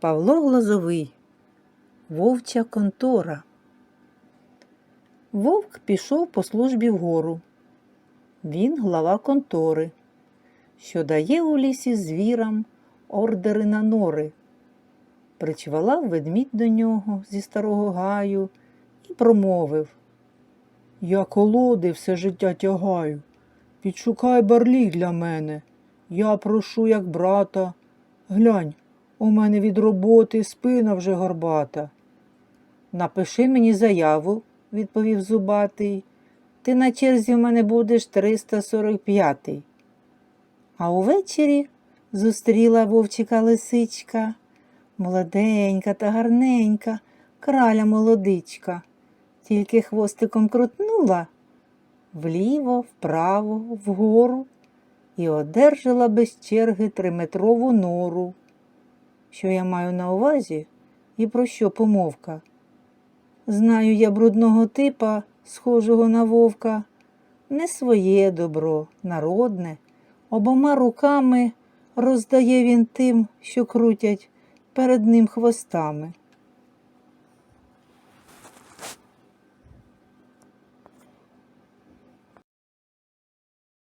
Павло Глазовий. Вовча контора. Вовк пішов по службі вгору. Він глава контори, що дає у лісі звірам ордери на нори. Причвалав ведмідь до нього зі старого гаю і промовив. Я колоди все життя тягаю. Підшукай барліг для мене. Я прошу, як брата. Глянь, у мене від роботи спина вже горбата. Напиши мені заяву, відповів зубатий. Ти на черзі в мене будеш 345-й. А увечері зустріла вовчика лисичка, молоденька та гарненька, краля молодичка. Тільки хвостиком крутнула вліво, вправо, вгору і одержала без черги триметрову нору. Що я маю на увазі і про що помовка? Знаю я брудного типа, схожого на вовка, не своє добро, народне, обома руками роздає він тим, що крутять перед ним хвостами.